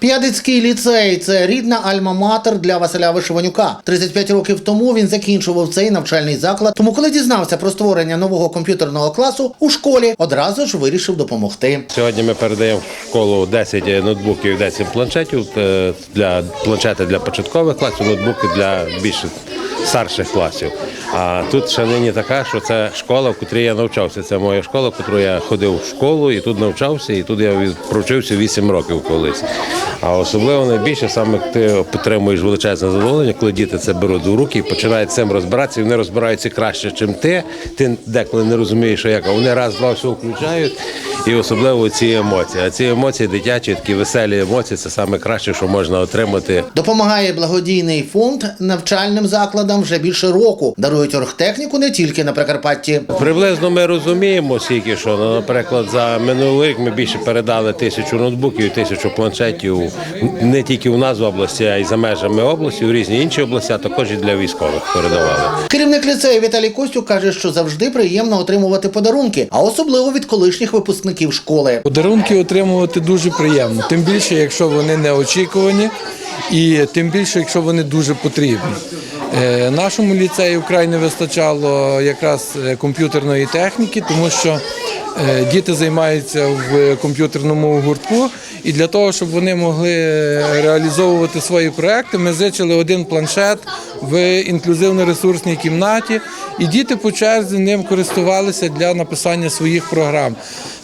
П'ядицький ліцей це рідна альма-матер для Василя Вишиванюка. 35 років тому він закінчував цей навчальний заклад. Тому, коли дізнався про створення нового комп'ютерного класу у школі, одразу ж вирішив допомогти. Сьогодні ми передаємо в школу 10 ноутбуків, 10 планшетів е, для планшети для початкових класів, ноутбуки для більш старших класів. А тут ще нині така, що це школа, в котрій я навчався. Це моя школа, в котру я ходив в школу і тут навчався, і тут я провчився 8 років колись. А особливо найбільше саме ти отримуєш величезне задоволення, коли діти це беруть до руки і починають цим розбиратися. І вони розбираються краще, ніж ти. Ти деколи не розумієш, що як а вони раз, два все включають. І особливо ці емоції. А ці емоції дитячі, такі веселі емоції, це саме краще, що можна отримати. Допомагає благодійний фонд навчальним закладам вже більше року. Дарують оргтехніку не тільки на Прикарпатті. Приблизно ми розуміємо скільки, що ну, наприклад за минулий рік ми більше передали тисячу ноутбуків, тисячу планшетів не тільки у нас в області, а й за межами області, у різні інші області, а також і для військових передавали. Керівник ліцею Віталій Костюк каже, що завжди приємно отримувати подарунки, а особливо від колишніх випускників школи. Подарунки отримувати дуже приємно, тим більше, якщо вони не очікувані, і тим більше, якщо вони дуже потрібні. Е, Нашому ліцею вкрай не вистачало якраз е, комп'ютерної техніки, тому що е, діти займаються в комп'ютерному гуртку, і для того, щоб вони могли реалізовувати свої проекти, ми зичили один планшет в інклюзивно-ресурсній кімнаті, і діти по черзі ним користувалися для написання своїх програм.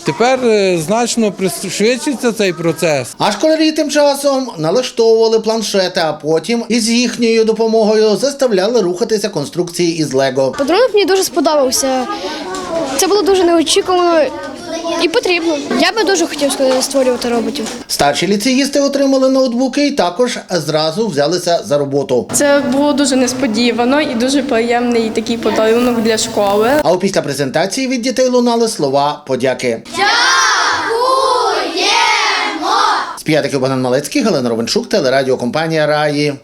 Тепер е, значно пришвидшиться цей процес. А школярі тим часом налаштовували планшети, а потім із їхньою допомогою заставляли рухатися конструкції із Лего. Подарунок мені дуже сподобався. Це було дуже неочікувано і потрібно. Я би дуже хотів створювати роботів. Старші ліцеїсти отримали ноутбуки і також зразу взялися за роботу. Це було дуже несподівано і дуже приємний такий подарунок для школи. А після презентації від дітей лунали слова подяки. Дякуємо! З п'ятиків Богдан Малецький, Галина Ровенчук, телерадіокомпанія Раї.